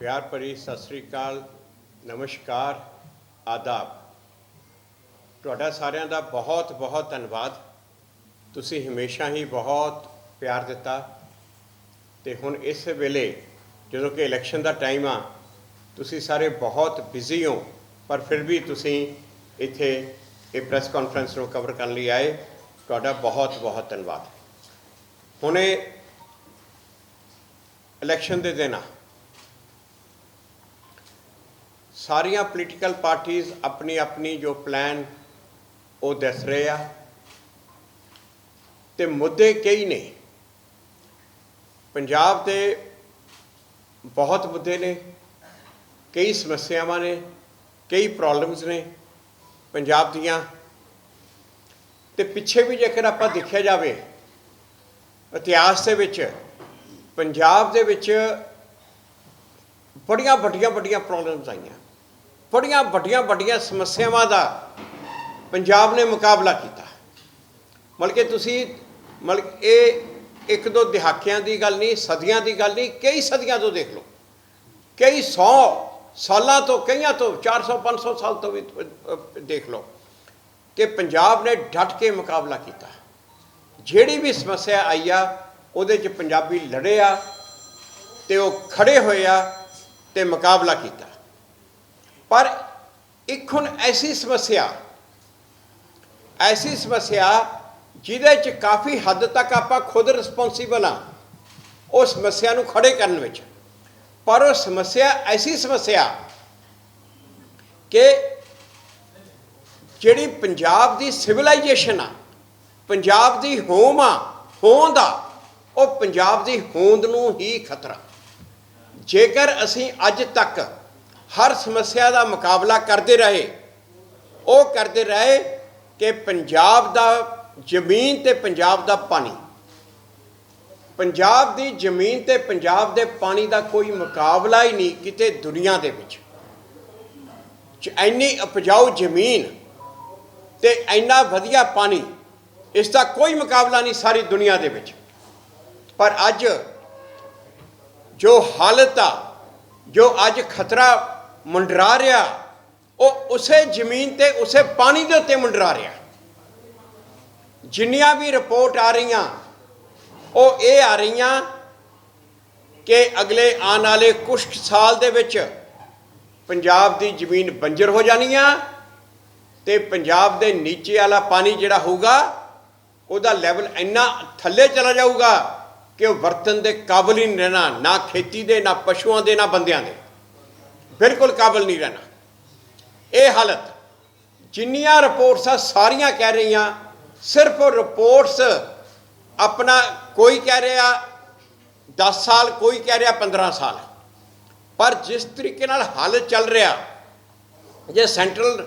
ਪਿਆਰ ਭਰੀ ਸਤਿ ਸ੍ਰੀ ਅਕਾਲ, ਨਮਸਕਾਰ, ਆਦਾਬ। ਤੁਹਾਡਾ ਸਾਰਿਆਂ ਦਾ ਬਹੁਤ ਬਹੁਤ ਧੰਨਵਾਦ। ਤੁਸੀਂ ਹਮੇਸ਼ਾ ਹੀ ਬਹੁਤ ਪਿਆਰ ਦਿੱਤਾ। ਤੇ ਹੁਣ ਇਸ ਵੇਲੇ ਜਦੋਂ ਕਿ ਇਲੈਕਸ਼ਨ ਦਾ ਟਾਈਮ ਆ, ਤੁਸੀਂ ਸਾਰੇ ਬਹੁਤ ਬਿਜ਼ੀ ਹੋ, ਪਰ ਫਿਰ ਵੀ ਤੁਸੀਂ ਇੱਥੇ ਇਹ ਪ੍ਰੈਸ ਕਾਨਫਰੰਸ ਨੂੰ ਕਵਰ ਕਰਨ ਲਈ ਆਏ। ਤੁਹਾਡਾ ਬਹੁਤ ਬਹੁਤ ਧੰਨਵਾਦ। ਹੁਣੇ ਇਲੈਕਸ਼ਨ ਦੇ ਦਿਨ ਆ। ਸਾਰੀਆਂ ਪੋਲੀਟੀਕਲ ਪਾਰਟੀਆਂ ਆਪਣੀ ਆਪਣੀ ਜੋ ਪਲਾਨ ਉਹ ਦੱਸ ਰਹੇ ਆ ਤੇ ਮੁੱਦੇ ਕਈ ਨੇ। ਪੰਜਾਬ ਦੇ ਬਹੁਤ ਮੁੱਦੇ ਨੇ, ਕਈ ਸਮੱਸਿਆਵਾਂ ਨੇ, ਕਈ ਪ੍ਰੋਬਲਮਸ ਨੇ ਪੰਜਾਬ ਦੀਆਂ। ਤੇ ਪਿੱਛੇ ਵੀ ਜੇਕਰ ਆਪਾਂ ਦੇਖਿਆ ਜਾਵੇ, ਇਤਿਹਾਸ ਦੇ ਵਿੱਚ, ਪੰਜਾਬ ਦੇ ਵਿੱਚ ਬੜੀਆਂ ਵੱਡੀਆਂ ਵੱਡੀਆਂ ਪ੍ਰੋਬਲਮਸ ਆਈਆਂ। ਬੜੀਆਂ ਵੱਡੀਆਂ ਵੱਡੀਆਂ ਸਮੱਸਿਆਵਾਂ ਦਾ ਪੰਜਾਬ ਨੇ ਮੁਕਾਬਲਾ ਕੀਤਾ। ਮਤਲਬ ਕਿ ਤੁਸੀਂ ਮਤਲਬ ਇਹ ਇੱਕ ਦੋ ਦਹਾਕਿਆਂ ਦੀ ਗੱਲ ਨਹੀਂ, ਸਦੀਆਂ ਦੀ ਗੱਲ ਨਹੀਂ, ਕਈ ਸਦੀਆਂ ਤੋਂ ਦੇਖ ਲਓ। ਕਈ 100 ਸਾਲਾਂ ਤੋਂ, ਕਈਆਂ ਤੋਂ 400 500 ਸਾਲ ਤੋਂ ਵੀ ਦੇਖ ਲਓ। ਕਿ ਪੰਜਾਬ ਨੇ ਡਟ ਕੇ ਮੁਕਾਬਲਾ ਕੀਤਾ। ਜਿਹੜੀ ਵੀ ਸਮੱਸਿਆ ਆਈ ਆ, ਉਹਦੇ 'ਚ ਪੰਜਾਬੀ ਲੜੇ ਆ ਤੇ ਉਹ ਖੜੇ ਹੋਏ ਆ ਤੇ ਮੁਕਾਬਲਾ ਕੀਤਾ। ਪਰ ਇੱਕ ਹੁਣ ਐਸੀ ਸਮੱਸਿਆ ਐਸੀ ਸਮੱਸਿਆ ਜਿਹਦੇ 'ਚ ਕਾਫੀ ਹੱਦ ਤੱਕ ਆਪਾਂ ਖੁਦ ਰਿਸਪੌਂਸੀਬਲ ਆ ਉਸ ਸਮੱਸਿਆ ਨੂੰ ਖੜੇ ਕਰਨ ਵਿੱਚ। ਪਰ ਉਹ ਸਮੱਸਿਆ ਐਸੀ ਸਮੱਸਿਆ ਕਿ ਜਿਹੜੀ ਪੰਜਾਬ ਦੀ ਸਿਵਲਾਈਜੇਸ਼ਨ ਆ, ਪੰਜਾਬ ਦੀ ਹੋਮ ਆ, ਹੋਂਦ ਆ, ਉਹ ਪੰਜਾਬ ਦੀ ਹੋਂਦ ਨੂੰ ਹੀ ਖਤਰਾ। ਜੇਕਰ ਅਸੀਂ ਅੱਜ ਤੱਕ ਹਰ ਸਮੱਸਿਆ ਦਾ ਮੁਕਾਬਲਾ ਕਰਦੇ ਰਹੇ। ਉਹ ਕਰਦੇ ਰਹੇ ਕਿ ਪੰਜਾਬ ਦਾ ਜ਼ਮੀਨ ਤੇ ਪੰਜਾਬ ਦਾ ਪਾਣੀ। ਪੰਜਾਬ ਦੀ ਜ਼ਮੀਨ ਤੇ ਪੰਜਾਬ ਦੇ ਪਾਣੀ ਦਾ ਕੋਈ ਮੁਕਾਬਲਾ ਹੀ ਨਹੀਂ ਕਿਤੇ ਦੁਨੀਆ ਦੇ ਵਿੱਚ। ਇੰਨੀ ਉਪਜਾਊ ਜ਼ਮੀਨ ਤੇ ਇੰਨਾ ਵਧੀਆ ਪਾਣੀ, ਇਸ ਦਾ ਕੋਈ ਮੁਕਾਬਲਾ ਨਹੀਂ ਸਾਰੀ ਦੁਨੀਆ ਦੇ ਵਿੱਚ। ਪਰ ਅੱਜ ਜੋ ਹਾਲਤ ਆ, ਜੋ ਅੱਜ ਖਤਰਾ ਮੰਡਰਾ ਰਿਹਾ। ਉਹ ਉਸੇ ਜ਼ਮੀਨ ਤੇ, ਉਸੇ ਪਾਣੀ ਦੇ ਉੱਤੇ ਮੰਡਰਾ ਰਿਹਾ। ਜਿੰਨੀਆਂ ਵੀ ਰਿਪੋਰਟ ਆ ਰਹੀਆਂ, ਉਹ ਇਹ ਆ ਰਹੀਆਂ ਕਿ ਅਗਲੇ ਆਉਣ ਵਾਲੇ ਕੁਝ ਸਾਲ ਦੇ ਵਿੱਚ ਪੰਜਾਬ ਦੀ ਜ਼ਮੀਨ ਬੰਜਰ ਹੋ ਜਾਣੀ ਆ ਤੇ ਪੰਜਾਬ ਦੇ ਨੀਚੇ ਵਾਲਾ ਪਾਣੀ ਜਿਹੜਾ ਹੋਊਗਾ, ਉਹਦਾ ਲੈਵਲ ਇੰਨਾ ਥੱਲੇ ਚਲਾ ਜਾਊਗਾ ਕਿ ਉਹ ਵਰਤਨ ਦੇ ਕਾਬਲ ਹੀ ਨਹੀਂ ਰਹਿਣਾ, ਨਾ ਖੇਤੀ ਦੇ, ਨਾ ਪਸ਼ੂਆਂ ਦੇ, ਨਾ ਬੰਦਿਆਂ ਦੇ। ਬਿਲਕੁਲ ਕਾਬਲ ਨਹੀਂ ਰਹਿਣਾ। ਇਹ ਹਾਲਤ ਜਿੰਨੀਆਂ ਰਿਪੋਰਟਸ ਆ, ਸਾਰੀਆਂ ਕਹਿ ਰਹੀਆਂ, ਸਿਰਫ ਰਿਪੋਰਟਸ ਆਪਣਾ ਕੋਈ ਕਹਿ ਰਿਹਾ 10 ਸਾਲ, ਕੋਈ ਕਹਿ ਰਿਹਾ 15 ਸਾਲ। ਪਰ ਜਿਸ ਤਰੀਕੇ ਨਾਲ ਹੱਲ ਚੱਲ ਰਿਹਾ, ਜੇ ਸੈਂਟਰਲ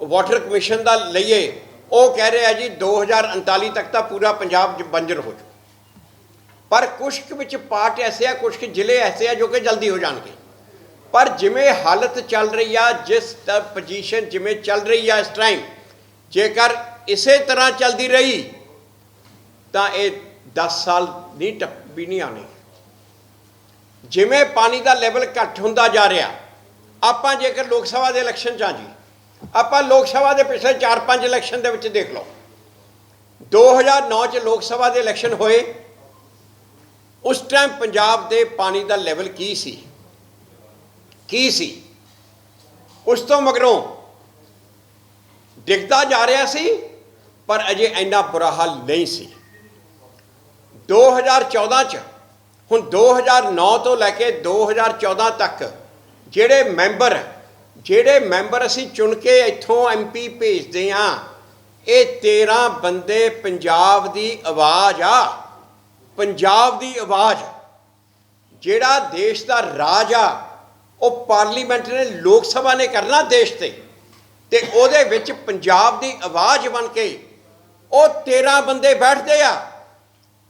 ਵਾਟਰ ਕਮਿਸ਼ਨ ਦਾ ਲਈਏ, ਉਹ ਕਹਿ ਰਿਹਾ ਜੀ 2039 ਤੱਕ ਤਾਂ ਪੂਰਾ ਪੰਜਾਬ ਬੰਜਰ ਹੋ ਜਾਊ। ਪਰ ਕੁਝ ਕੁ ਵਿੱਚ ਪਾਰਟ ਐਸੇ ਆ ਕੁਝ ਕੁ ਜ਼ਿਲ੍ਹੇ ਐਸੇ ਆ ਜੋ ਕਿ ਜਲਦੀ ਹੋ ਜਾਣਗੇ। ਪਰ ਜਿਵੇਂ ਹਾਲਤ ਚੱਲ ਰਹੀ ਆ, ਜਿਸ ਪੋਜੀਸ਼ਨ ਜਿਵੇਂ ਚੱਲ ਰਹੀ ਆ ਇਸ ਟਾਈਮ ਜੇਕਰ ਇਸੇ ਤਰ੍ਹਾਂ ਚੱਲਦੀ ਰਹੀ, ਤਾਂ ਇਹ 10 ਸਾਲ ਨਹੀਂ ਟੱਪ ਵੀ ਨਹੀਂ ਆਣੇ ਜਿਵੇਂ ਪਾਣੀ ਦਾ ਲੈਵਲ ਘੱਟ ਹੁੰਦਾ ਜਾ ਰਿਹਾ, ਆਪਾਂ ਜੇਕਰ ਲੋਕ ਸਭਾ ਦੇ ਇਲੈਕਸ਼ਨ 'ਚ ਆ ਜੀ, ਆਪਾਂ ਲੋਕ ਸਭਾ ਦੇ ਪਿਛਲੇ 4-5 ਇਲੈਕਸ਼ਨ ਦੇ ਵਿੱਚ ਦੇਖ ਲਓ। 2009 'ਚ ਲੋਕ ਸਭਾ ਦੇ ਇਲੈਕਸ਼ਨ ਹੋਏ, ਉਸ ਟਾਈਮ ਪੰਜਾਬ ਦੇ ਪਾਣੀ ਦਾ ਲੈਵਲ ਕੀ ਸੀ? ਕੀ ਸੀ? ਉਸ ਤੋਂ ਮਗਰੋਂ ਡਿੱਗਦਾ ਜਾ ਰਿਹਾ ਸੀ, ਪਰ ਅਜੇ ਇੰਨਾ ਬੁਰਾ ਹਾਲ ਨਹੀਂ ਸੀ। 2014 ਚ, ਹੁਣ 2009 ਤੋਂ ਲੈ ਕੇ 2014 ਤੱਕ ਜਿਹੜੇ ਮੈਂਬਰ ਜਿਹੜੇ ਮੈਂਬਰ ਅਸੀਂ ਚੁਣ ਕੇ ਇੱਥੋਂ ਐਮਪੀ ਭੇਜਦੇ ਆ ਇਹ 13 ਬੰਦੇ ਪੰਜਾਬ ਦੀ ਆਵਾਜ਼ ਆ। ਪੰਜਾਬ ਦੀ ਆਵਾਜ਼, ਜਿਹੜਾ ਦੇਸ਼ ਦਾ ਰਾਜ ਆ ਉਹ ਪਾਰਲੀਮੈਂਟ ਨੇ ਲੋਕ ਸਭਾ ਨੇ ਕਰਨਾ ਦੇਸ਼ ਤੇ। ਤੇ ਉਹਦੇ ਵਿੱਚ ਪੰਜਾਬ ਦੀ ਆਵਾਜ਼ ਬਣ ਕੇ ਉਹ 13 ਬੰਦੇ ਬੈਠਦੇ ਆ।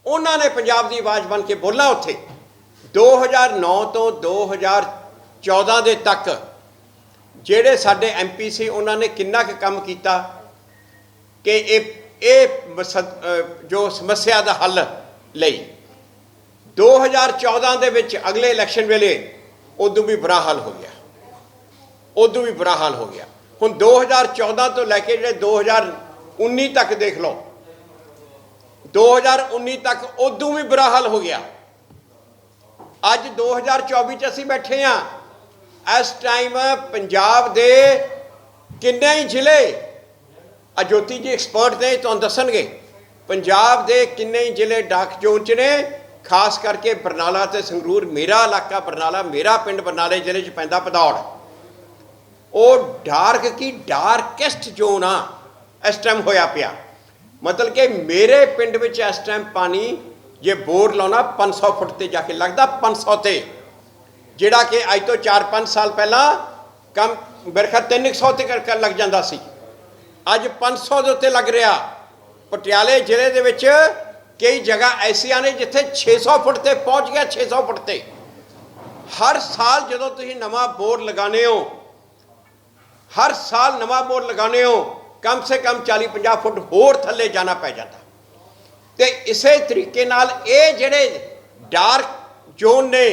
ਉਹਨਾਂ ਨੇ ਪੰਜਾਬ ਦੀ ਆਵਾਜ਼ ਬਣ ਕੇ ਬੋਲਣਾ ਉੱਥੇ। 2009 ਤੋਂ 2014 ਦੇ ਤੱਕ ਜਿਹੜੇ ਸਾਡੇ ਐਮਪੀ ਸੀ, ਉਹਨਾਂ ਨੇ ਕਿੰਨਾ ਕੁ ਕੰਮ ਕੀਤਾ ਕਿ ਇਹ ਇਹ ਜੋ ਸਮੱਸਿਆ ਦਾ ਹੱਲ ਲਈ। 2014 ਦੇ ਵਿੱਚ ਅਗਲੇ ਇਲੈਕਸ਼ਨ ਵੇਲੇ ਉਦੋਂ ਵੀ ਬੁਰਾ ਹਾਲ ਹੋ ਗਿਆ। ਉਦੋਂ ਵੀ ਬੁਰਾ ਹਾਲ ਹੋ ਗਿਆ। ਹੁਣ 2014 ਤੋਂ ਲੈ ਕੇ ਜਿਹੜੇ 2019 ਤੱਕ ਦੇਖ ਲਓ 2019 ਤੱਕ ਉਦੋਂ ਵੀ ਬੁਰਾ ਹਾਲ ਹੋ ਗਿਆ। ਅੱਜ 2024 ਚ ਅਸੀਂ ਬੈਠੇ ਆ ਇਸ ਟਾਈਮ ਪੰਜਾਬ ਦੇ ਕਿੰਨੇ ਹੀ ਜ਼ਿਲ੍ਹੇ ਅਜੋਤੀ ਜੀ ਐਕਸਪਰਟ ਨੇ, ਤੁਹਾਨੂੰ ਦੱਸਣਗੇ। ਪੰਜਾਬ ਦੇ ਕਿੰਨੇ ਹੀ ਜ਼ਿਲ੍ਹੇ ਡਾਕ ਜ਼ੋਨ ਚ ਨੇ। ਖਾਸ ਕਰਕੇ ਬਰਨਾਲਾ ਤੇ ਸੰਗਰੂਰ, ਮੇਰਾ ਇਲਾਕਾ ਬਰਨਾਲਾ, ਮੇਰਾ ਪਿੰਡ ਬਰਨਾਲੇ ਜ਼ਿਲ੍ਹੇ ਚ ਪੈਂਦਾ ਪਧੌੜ ਉਹ ਡਾਰਕ ਕੀ ਡਾਰਕੈਸਟ ਜ਼ੋਨ ਆ, ਇਸ ਟਾਈਮ ਹੋਇਆ ਪਿਆ। ਮਤਲਬ ਕਿ ਮੇਰੇ ਪਿੰਡ ਵਿੱਚ ਇਸ ਟਾਈਮ ਪਾਣੀ ਜੇ ਬੋਰ ਲਾਉਣਾ 500 ਫੁੱਟ ਤੇ ਜਾ ਕੇ ਲੱਗਦਾ 500 ਤੇ। ਜਿਹੜਾ ਕਿ ਅੱਜ ਤੋਂ 4-5 ਸਾਲ ਪਹਿਲਾਂ ਕਮ ਬਰਖਾ 300 ਤੇ ਕਰ ਲੱਗ ਜਾਂਦਾ ਸੀ। ਅੱਜ 500 ਦੇ ਉੱਤੇ ਲੱਗ ਰਿਹਾ। ਪਟਿਆਲੇ ਜ਼ਿਲ੍ਹੇ ਦੇ ਵਿੱਚ ਕਈ ਜਗ੍ਹਾ ਐਸੀਆਂ ਨੇ ਜਿੱਥੇ 600 ਫੁੱਟ ਤੇ ਪਹੁੰਚ ਗਿਆ 600 ਫੁੱਟ ਤੇ। ਹਰ ਸਾਲ ਜਦੋਂ ਤੁਸੀਂ ਨਵਾਂ ਬੋਰ ਲਗਾਉਂਦੇ ਹੋ, ਹਰ ਸਾਲ ਨਵਾਂ ਬੋਰ ਲਗਾਉਂਦੇ ਹੋ, ਕਮ ਸੇ ਕਮ 40-50 ਫੁੱਟ ਹੋਰ ਥੱਲੇ ਜਾਣਾ ਪੈ ਜਾਂਦਾ। ਤੇ ਇਸੇ ਤਰੀਕੇ ਨਾਲ ਇਹ ਜਿਹੜੇ ਡਾਰਕ ਜ਼ੋਨ ਨੇ,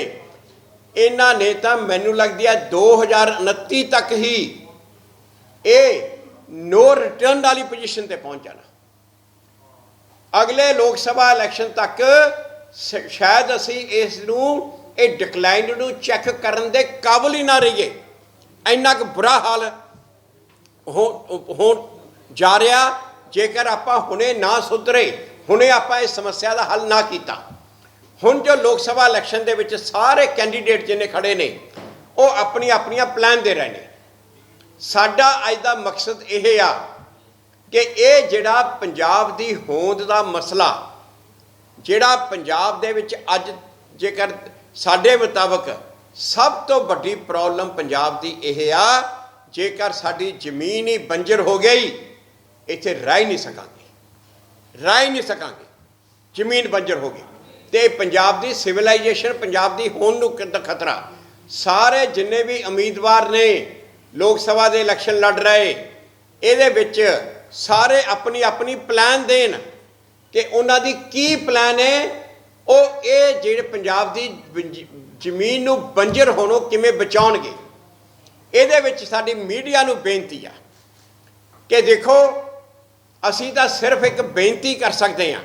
ਇਹਨਾਂ ਨੇ ਤਾਂ ਮੈਨੂੰ ਲੱਗਦੀ ਹੈ 2029 ਤੱਕ ਹੀ ਇਹ ਨੋ ਰਿਟਰਨ ਵਾਲੀ ਪੋਜੀਸ਼ਨ ਤੇ ਪਹੁੰਚ ਜਾਣਾ। ਅਗਲੇ ਲੋਕ ਸਭਾ ਇਲੈਕਸ਼ਨ ਤੱਕ ਸ਼- ਸ਼ਾਇਦ ਅਸੀਂ ਇਸ ਨੂੰ, ਇਹ ਡਿਕਲਾਈਨ ਨੂੰ ਚੈੱਕ ਕਰਨ ਦੇ ਕਾਬਲ ਹੀ ਨਾ ਰਹੀਏ। ਇੰਨਾ ਕੁ ਬੁਰਾ ਹਾਲ ਹੋ ਹੋਣ ਜਾ ਰਿਹਾ, ਜੇਕਰ ਆਪਾਂ ਹੁਣੇ ਨਾ ਸੁਧਰੇ, ਹੁਣੇ ਆਪਾਂ ਇਸ ਸਮੱਸਿਆ ਦਾ ਹੱਲ ਨਾ ਕੀਤਾ। ਹੁਣ ਜੋ ਲੋਕ ਸਭਾ ਇਲੈਕਸ਼ਨ ਦੇ ਵਿੱਚ ਸਾਰੇ ਕੈਂਡੀਡੇਟ ਜਿਹਨੇ ਖੜੇ ਨੇ, ਉਹ ਆਪਣੀ ਆਪਣੀਆਂ ਪਲਾਨ ਦੇ ਰਹੇ ਨੇ। ਸਾਡਾ ਅੱਜ ਦਾ ਮਕਸਦ ਇਹ ਆ ਕਿ ਇਹ ਜਿਹੜਾ ਪੰਜਾਬ ਦੀ ਹੋਂਦ ਦਾ ਮਸਲਾ, ਜਿਹੜਾ ਪੰਜਾਬ ਦੇ ਵਿੱਚ ਅੱਜ ਜੇਕਰ ਸਾਡੇ ਮੁਤਾਬਕ ਸਭ ਤੋਂ ਵੱਡੀ ਪ੍ਰੋਬਲਮ ਪੰਜਾਬ ਦੀ ਇਹ ਆ, ਜੇਕਰ ਸਾਡੀ ਜ਼ਮੀਨ ਹੀ ਬੰਜਰ ਹੋ ਗਈ, ਇੱਥੇ ਰਹਿ ਹੀ ਨਹੀਂ ਸਕਾਂਗੇ। ਰਹਿ ਹੀ ਨਹੀਂ ਸਕਾਂਗੇ। ਜ਼ਮੀਨ ਬੰਜਰ ਹੋ ਗਈ। ਤੇ ਪੰਜਾਬ ਦੀ ਸਿਵਲਾਈਜੇਸ਼ਨ ਪੰਜਾਬ ਦੀ ਹੋਂਦ ਨੂੰ ਕਿੰਨਾ ਖਤਰਾ, ਸਾਰੇ ਜਿੰਨੇ ਵੀ ਉਮੀਦਵਾਰ ਨੇ, ਲੋਕ ਸਭਾ ਦੇ ਇਲੈਕਸ਼ਨ ਲੜ ਰਹੇ, ਇਹਦੇ ਵਿੱਚ ਸਾਰੇ ਆਪਣੀ ਆਪਣੀ ਪਲਾਨ ਦੇਣ ਕਿ ਉਹਨਾਂ ਦੀ ਕੀ ਪਲਾਨ ਹੈ, ਉਹ ਇਹ ਜਿਹੜੇ ਪੰਜਾਬ ਦੀ ਜ਼ਮੀਨ ਨੂੰ ਬੰਜਰ ਹੋਣੋਂ ਕਿਵੇਂ ਬਚਾਉਣਗੇ। ਇਹਦੇ ਵਿੱਚ ਸਾਡੀ ਮੀਡੀਆ ਨੂੰ ਬੇਨਤੀ ਆ ਕਿ ਦੇਖੋ, ਅਸੀਂ ਤਾਂ ਸਿਰਫ ਇੱਕ ਬੇਨਤੀ ਕਰ ਸਕਦੇ ਹਾਂ।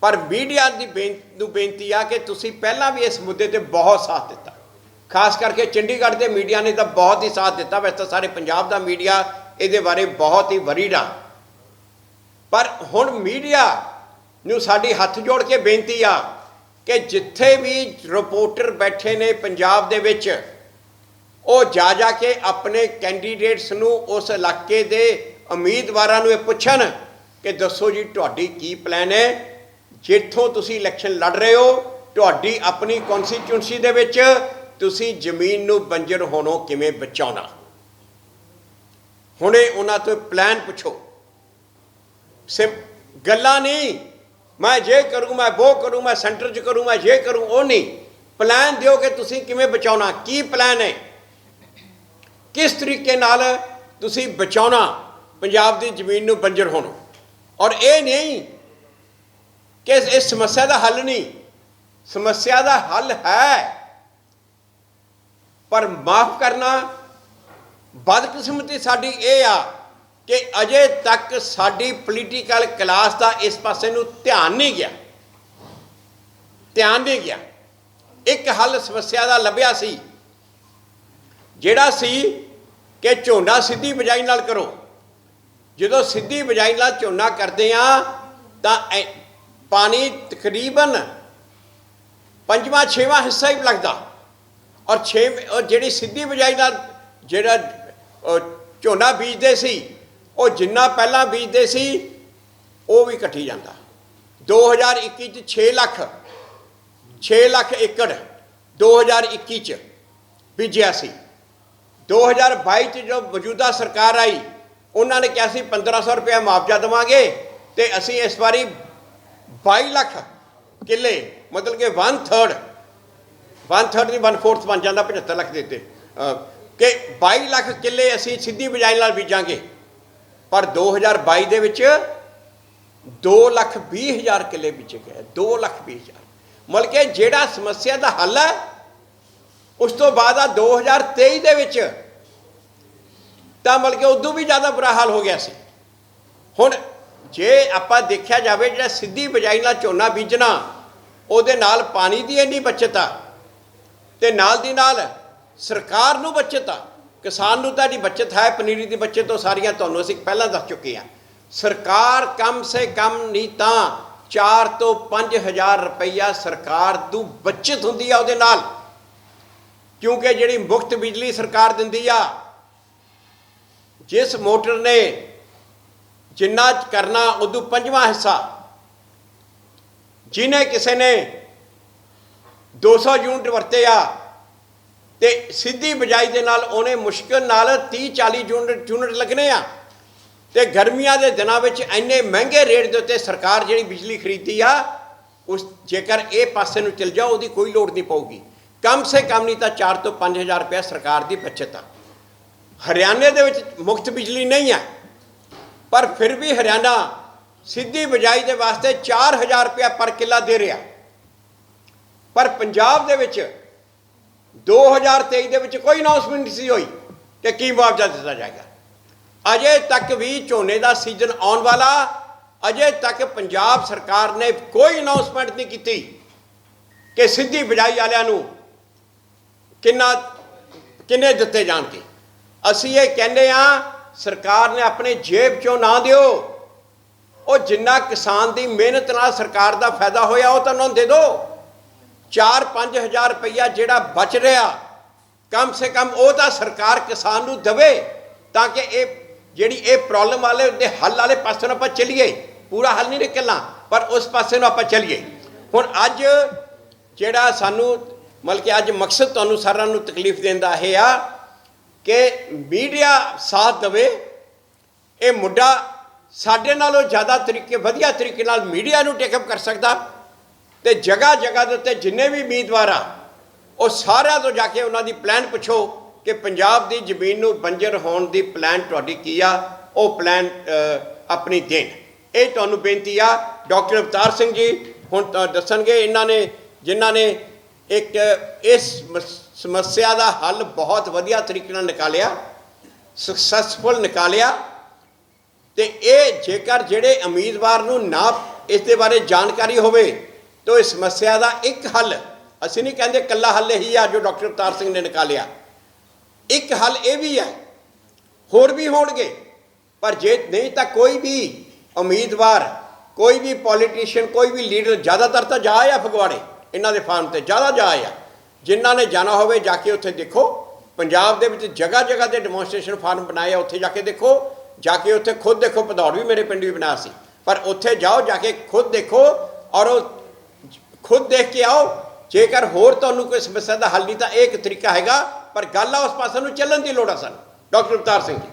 ਪਰ ਮੀਡੀਆ ਦੀ ਬੇਨ- ਨੂੰ ਬੇਨਤੀ ਆ ਕਿ ਤੁਸੀਂ ਪਹਿਲਾਂ ਵੀ ਇਸ ਮੁੱਦੇ ਤੇ ਬਹੁਤ ਸਾਥ ਦਿੱਤਾ। ਖਾਸ ਕਰਕੇ ਚੰਡੀਗੜ੍ਹ ਦੇ ਮੀਡੀਆ ਨੇ ਤਾਂ ਬਹੁਤ ਹੀ ਸਾਥ ਦਿੱਤਾ। ਵੈਸੇ ਤਾਂ ਸਾਰੇ ਪੰਜਾਬ ਦਾ ਮੀਡੀਆ ਇਹਦੇ ਬਾਰੇ ਬਹੁਤ ਹੀ ਵਰੀਡ ਆ ਪਰ ਹੁਣ ਮੀਡੀਆ ਨੂੰ ਸਾਡੀ ਹੱਥ ਜੋੜ ਕੇ ਬੇਨਤੀ ਆ ਕਿ ਜਿੱਥੇ ਵੀ ਰਿਪੋਰਟਰ ਬੈਠੇ ਨੇ ਪੰਜਾਬ ਦੇ ਵਿੱਚ, ਉਹ ਜਾ ਜਾ ਕੇ ਆਪਣੇ ਕੈਂਡੀਡੇਟਸ ਨੂੰ, ਉਸ ਇਲਾਕੇ ਦੇ ਉਮੀਦਵਾਰਾਂ ਨੂੰ ਇਹ ਪੁੱਛਣ ਕਿ ਦੱਸੋ ਜੀ, ਤੁਹਾਡੀ ਕੀ ਪਲਾਨ ਹੈ? ਜਿੱਥੋਂ ਤੁਸੀਂ ਇਲੈਕਸ਼ਨ ਲੜ ਰਹੇ ਹੋ, ਤੁਹਾਡੀ ਆਪਣੀ ਕਨਸਟੀਚੁਐਂਸੀ ਦੇ ਵਿੱਚ ਤੁਸੀਂ ਜ਼ਮੀਨ ਨੂੰ ਬੰਜਰ ਹੋਣੋਂ ਕਿਵੇਂ ਬਚਾਉਣਾ? ਹੁਣੇ ਉਹਨਾਂ ਤੋਂ ਪਲਾਨ ਪੁੱਛੋ। ਸਿਮ, ਗੱਲਾਂ ਨਹੀਂ। ਮੈਂ ਜੇ ਕਰੂੰ, ਮੈਂ ਉਹ ਕਰੂੰ, ਮੈਂ ਸੈਂਟਰ 'ਚ ਕਰੂੰ, ਮੈਂ ਇਹ ਕਰੂੰ, ਉਹ ਨਹੀਂ। ਪਲਾਨ ਦਿਓ ਕਿ ਤੁਸੀਂ ਕਿਵੇਂ ਬਚਾਉਣਾ? ਕੀ ਪਲਾਨ ਹੈ? ਕਿਸ ਤਰੀਕੇ ਨਾਲ ਤੁਸੀਂ ਬਚਾਉਣਾ ਪੰਜਾਬ ਦੀ ਜ਼ਮੀਨ ਨੂੰ ਬੰਜਰ ਹੋਣੋਂ? ਔਰ ਇਹ ਨਹੀਂ ਕਿ ਇਸ- ਇਸ ਸਮੱਸਿਆ ਦਾ ਹੱਲ ਨਹੀਂ। ਸਮੱਸਿਆ ਦਾ ਹੱਲ ਹੈ। ਪਰ ਮਾਫ ਕਰਨਾ ਬਦਕਿਸਮਤੀ ਸਾਡੀ ਇਹ ਆ ਕਿ ਅਜੇ ਤੱਕ ਸਾਡੀ ਪੋਲੀਟੀਕਲ ਕਲਾਸ ਦਾ ਇਸ ਪਾਸੇ ਨੂੰ ਧਿਆਨ ਨਹੀਂ ਗਿਆ। ਧਿਆਨ ਨਹੀਂ ਗਿਆ। ਇੱਕ ਹੱਲ ਸਮੱਸਿਆ ਦਾ ਲੱਭਿਆ ਸੀ, ਜਿਹੜਾ ਸੀ ਕਿ ਝੋਨਾ ਸਿੱਧੀ ਬਜਾਈ ਨਾਲ ਕਰੋ। ਜਦੋਂ ਸਿੱਧੀ ਬਜਾਈ ਨਾਲ ਝੋਨਾ ਕਰਦੇ ਆ, ਤਾਂ ਪਾਣੀ ਤਕਰੀਬਨ ਪੰਜਵਾਂ, ਛੇਵਾਂ ਹਿੱਸਾ ਹੀ ਲੱਗਦਾ। ਔਰ ਛੇ, ਔਰ ਜਿਹੜੀ ਸਿੱਧੀ ਬਜਾਈ ਨਾਲ ਜਿਹੜਾ ਝੋਨਾ ਬੀਜਦੇ ਸੀ, ਉਹ ਜਿੰਨਾ ਪਹਿਲਾਂ ਬੀਜਦੇ ਸੀ, ਉਹ ਵੀ ਘਟੀ ਜਾਂਦਾ। 2021 ਚ 6 ਲੱਖ 6 ਲੱਖ ਏਕੜ 2021 ਚ ਬੀਜਿਆ ਸੀ। 2022 ਚ ਜੋ ਮੌਜੂਦਾ ਸਰਕਾਰ ਆਈ, ਉਹਨਾਂ ਨੇ ਕਿਹਾ ਸੀ 1500 ਰੁਪਏ ਮੁਆਵਜ਼ਾ ਦੇਵਾਂਗੇ ਤੇ ਅਸੀਂ ਇਸ ਵਾਰੀ 22 ਲੱਖ ਕਿੱਲੇ, ਮਤਲਬ ਕਿ 1 ਥਰਡ 1 ਥਰਡ ਦੀ 1 ਫੋਰਥ ਬਣ ਜਾਂਦਾ 75 ਲੱਖ ਦੇ ਉੱਤੇ। ਕਿ 22 ਲੱਖ ਕਿੱਲੇ ਅਸੀਂ ਸਿੱਧੀ ਬਿਜਾਈ ਨਾਲ ਬੀਜਾਂਗੇ। ਪਰ 2022 ਦੇ ਵਿੱਚ 2 ਲੱਖ 20 ਹਜ਼ਾਰ ਕਿੱਲੇ ਬੀਜੇ ਗਏ। 2 ਲੱਖ 20 ਹਜ਼ਾਰ। ਮਤਲਬ ਕਿ ਜਿਹੜਾ ਸਮੱਸਿਆ ਦਾ ਹੱਲ ਹੈ, ਉਸ ਤੋਂ ਬਾਅਦ ਆ 2023 ਦੇ ਵਿੱਚ ਤਾਂ ਮਤਲਬ ਕਿ ਉਦੋਂ ਵੀ ਜ਼ਿਆਦਾ ਬੁਰਾ ਹਾਲ ਹੋ ਗਿਆ ਸੀ। ਹੁਣ ਜੇ ਆਪਾਂ ਦੇਖਿਆ ਜਾਵੇ, ਜਿਹੜਾ ਸਿੱਧੀ ਬਜਾਈ ਨਾਲ ਝੋਨਾ ਬੀਜਣਾ, ਉਹਦੇ ਨਾਲ ਪਾਣੀ ਦੀ ਇੰਨੀ ਬਚਤ ਆ, ਤੇ ਨਾਲ ਦੀ ਨਾਲ ਸਰਕਾਰ ਨੂੰ ਬਚਤ ਆ। ਕਿਸਾਨ ਨੂੰ ਤਾਂ ਦੀ ਬਚਤ ਹੈ, ਪਨੀਰੀ ਦੀ ਬਚਤ ਤੋਂ ਸਾਰੀਆਂ ਤੁਹਾਨੂੰ ਅਸੀਂ ਪਹਿਲਾਂ ਦੱਸ ਚੁੱਕੇ ਆ ਸਰਕਾਰ ਕਮ ਸੇ ਕਮ ਨਹੀਂ ਤਾਂ 4 ਤੋਂ 5000 ਰੁਪਈਆ ਸਰਕਾਰ ਨੂੰ ਬਚਤ ਹੁੰਦੀ ਆ ਉਹਦੇ ਨਾਲ। ਕਿਉਂਕਿ ਜਿਹੜੀ ਮੁਫਤ ਬਿਜਲੀ ਸਰਕਾਰ ਦਿੰਦੀ ਆ, ਜਿਸ ਮੋਟਰ ਨੇ ਜਿੰਨਾ ਕਰਨਾ ਉਦੋਂ ਪੰਜਵਾਂ ਹਿੱਸਾ। ਜਿਨੇ ਕਿਸੇ ਨੇ 200 ਯੂਨਿਟ ਵਰਤੇ ਆ ਤੇ ਸਿੱਧੀ ਬਜਾਈ ਦੇ ਨਾਲ ਉਹਨੇ ਮੁਸ਼ਕਲ ਨਾਲ 30 40 ਯੂਨਿਟ ਯੂਨਿਟ ਲੱਗਣੇ ਆ। ਤੇ ਗਰਮੀਆਂ ਦੇ ਦਿਨਾਂ ਵਿੱਚ ਇੰਨੇ ਮਹਿੰਗੇ ਰੇਟ ਦੇ ਉੱਤੇ ਸਰਕਾਰ ਜਿਹੜੀ ਬਿਜਲੀ ਖਰੀਦੀ ਆ, ਉਸ ਜੇਕਰ ਇਹ ਪਾਸੇ ਨੂੰ ਚਲ ਜਾਓ, ਉਹਦੀ ਕੋਈ ਲੋੜ ਨਹੀਂ ਪਊਗੀ। ਕਮ ਸੇ ਕਮ ਨਹੀਂ ਤਾਂ 4 ਤੋਂ 5000 ਰੁਪਏ ਸਰਕਾਰ ਦੀ ਬਚਤ ਆ। ਹਰਿਆਣੇ ਦੇ ਵਿੱਚ ਮੁਫਤ ਬਿਜਲੀ ਨਹੀਂ ਹੈ ਪਰ ਫਿਰ ਵੀ ਹਰਿਆਣਾ ਸਿੱਧੀ ਬਜਾਈ ਦੇ ਵਾਸਤੇ 4000 ਰੁਪਏ ਪਰ ਕਿੱਲਾ ਦੇ ਰਿਹਾ। ਪਰ ਪੰਜਾਬ ਦੇ ਵਿੱਚ 2023 ਦੇ ਵਿੱਚ ਕੋਈ ਅਨਾਉਂਸਮੈਂਟ ਨਹੀਂ ਸੀ ਹੋਈ ਕਿ ਕੀ ਮੁਆਵਜ਼ਾ ਦਿੱਤਾ ਜਾਏਗਾ। ਅਜੇ ਤੱਕ ਵੀ ਝੋਨੇ ਦਾ ਸੀਜ਼ਨ ਆਉਣ ਵਾਲਾ, ਅਜੇ ਤੱਕ ਪੰਜਾਬ ਸਰਕਾਰ ਨੇ ਕੋਈ ਅਨਾਉਂਸਮੈਂਟ ਨਹੀਂ ਕੀਤੀ ਕਿ ਸਿੱਧੀ ਬਿਜਾਈ ਵਾਲਿਆਂ ਨੂੰ ਕਿੰਨਾ, ਕਿੰਨੇ ਦਿੱਤੇ ਜਾਣਗੇ। ਅਸੀਂ ਇਹ ਕਹਿੰਦੇ ਆ ਸਰਕਾਰ ਨੇ ਆਪਣੇ ਜੇਬ ਚੋਂ ਨਾ ਦਿਓ। ਉਹ ਜਿੰਨਾ ਕਿਸਾਨ ਦੀ ਮਿਹਨਤ ਨਾਲ ਸਰਕਾਰ ਦਾ ਫਾਇਦਾ ਹੋਇਆ, ਉਹ ਤਾਂ ਉਹਨਾਂ ਨੂੰ ਦੇ ਦਿਓ। 4-5000 ਰੁਪਈਆ ਜਿਹੜਾ ਬਚ ਰਿਹਾ, ਕਮ ਸੇ ਕਮ ਉਹ ਤਾਂ ਸਰਕਾਰ ਕਿਸਾਨ ਨੂੰ ਦੇਵੇ ਤਾਂ ਕਿ ਇਹ ਜਿਹੜੀ ਇਹ ਪ੍ਰੋਬਲਮ ਵਾਲੇ ਦੇ ਹੱਲ ਵਾਲੇ ਪਾਸੇ ਨੂੰ ਆਪਾਂ ਚੱਲੀਏ। ਪੂਰਾ ਹੱਲ ਨਹੀਂ ਨਿਕਲਣਾ, ਪਰ ਉਸ ਪਾਸੇ ਨੂੰ ਆਪਾਂ ਚੱਲੀਏ। ਹੁਣ ਅੱਜ ਜਿਹੜਾ ਸਾਨੂੰ, ਮਤਲਬ ਕਿ ਅੱਜ ਮਕਸਦ ਤੁਹਾਨੂੰ ਸਾਰਿਆਂ ਨੂੰ ਤਕਲੀਫ ਦੇਣ ਦਾ ਇਹ ਆ ਕਿ ਮੀਡੀਆ ਸਾਥ ਦੇਵੇ। ਇਹ ਮੁੱਢਾ ਸਾਡੇ ਨਾਲੋਂ ਜ਼ਿਆਦਾ ਤਰੀਕੇ, ਵਧੀਆ ਤਰੀਕੇ ਨਾਲ ਮੀਡੀਆ ਨੂੰ ਟੇਕਅਪ ਕਰ ਸਕਦਾ। ਤੇ ਜਗ੍ਹਾ ਜਗ੍ਹਾ ਦੇ ਉੱਤੇ ਜਿੰਨੇ ਵੀ ਉਮੀਦਵਾਰ ਆ, ਉਹ ਸਾਰਿਆਂ ਤੋਂ ਜਾ ਕੇ ਉਹਨਾਂ ਦੀ ਪਲਾਨ ਪੁੱਛੋ ਕਿ ਪੰਜਾਬ ਦੀ ਜ਼ਮੀਨ ਨੂੰ ਬੰਜਰ ਹੋਣ ਦੀ ਪਲਾਨ ਤੁਹਾਡੀ ਕੀ ਆ, ਉਹ ਪਲਾਨ ਆਪਣੀ ਦੇਣ। ਇਹ ਤੁਹਾਨੂੰ ਬੇਨਤੀ ਆ, ਡਾਕਟਰ ਅਵਤਾਰ ਸਿੰਘ ਜੀ ਹੁਣ ਦੱਸਣਗੇ ਇਹਨਾਂ ਨੇ, ਜਿਨ੍ਹਾਂ ਨੇ ਇੱਕ ਇਸ ਸਮੱਸਿਆ ਦਾ ਹੱਲ ਬਹੁਤ ਵਧੀਆ ਤਰੀਕੇ ਨਾਲ ਨਿਕਾਲਿਆ ਸਕਸੈਸਫੁਲ ਨਿਕਾਲਿਆ, ਤੇ ਇਹ ਜੇਕਰ ਜਿਹੜੇ ਉਮੀਦਵਾਰ ਨੂੰ ਨਾ ਇਸ ਦੇ ਬਾਰੇ ਜਾਣਕਾਰੀ ਹੋਵੇ ਤਾਂ ਇਸ ਸਮੱਸਿਆ ਦਾ ਇੱਕ ਹੱਲ, ਅਸੀਂ ਨਹੀਂ ਕਹਿੰਦੇ ਕੱਲਾ ਹੱਲ ਹੀ ਆ ਜੋ ਡਾਕਟਰ ਅਵਤਾਰ ਸਿੰਘ ਨੇ ਨਿਕਾਲਿਆ। ਇੱਕ ਹੱਲ ਇਹ ਵੀ ਹੈ, ਹੋਰ ਵੀ ਹੋਣਗੇ, ਪਰ ਜੇ ਨਹੀਂ ਤਾਂ ਕੋਈ ਵੀ ਉਮੀਦਵਾਰ, ਕੋਈ ਵੀ ਪੋਲੀਟੀਸ਼ੀਅਨ ਕੋਈ ਵੀ ਲੀਡਰ ਜ਼ਿਆਦਾਤਰ ਤਾਂ ਜਾ ਆ ਫਗਵਾੜੇ, ਇਹਨਾਂ ਦੇ ਫਾਰਮ ਤੇ ਜ਼ਿਆਦਾ ਜਾ ਆ ਜਿਨ੍ਹਾਂ ਨੇ ਜਾਣਾ ਹੋਵੇ ਜਾ ਕੇ ਉੱਥੇ ਦੇਖੋ, ਪੰਜਾਬ ਦੇ ਵਿੱਚ ਜਗ੍ਹਾ ਜਗ੍ਹਾ ਤੇ ਡੈਮੋਨਸਟ੍ਰੇਸ਼ਨ ਫਾਰਮ ਬਣਾਏ ਆ, ਉੱਥੇ ਜਾ ਕੇ ਦੇਖੋ, ਜਾ ਕੇ ਉੱਥੇ ਖੁਦ ਦੇਖੋ, ਭਦੌੜ ਵੀ ਮੇਰੇ ਪਿੰਡ ਵੀ ਬਣਾਇਆ ਸੀ। ਪਰ ਉੱਥੇ ਜਾਓ, ਜਾ ਕੇ ਖੁਦ ਦੇਖੋ ਔਰ ਉਹ ਖੁਦ ਦੇਖ ਕੇ ਆਓ। ਜੇਕਰ ਹੋਰ ਤੁਹਾਨੂੰ ਕੋਈ ਸਮੱਸਿਆ ਦਾ ਹੱਲ ਨਹੀਂ, ਤਾਂ ਇਹ ਇੱਕ ਤਰੀਕਾ ਹੈਗਾ, ਪਰ ਗੱਲ ਆ ਉਸ ਪਾਸੇ ਨੂੰ ਚੱਲਣ ਦੀ ਲੋੜ ਆ ਸਾਨੂੰ। ਡਾਕਟਰ ਅਵਤਾਰ ਸਿੰਘ ਜੀ।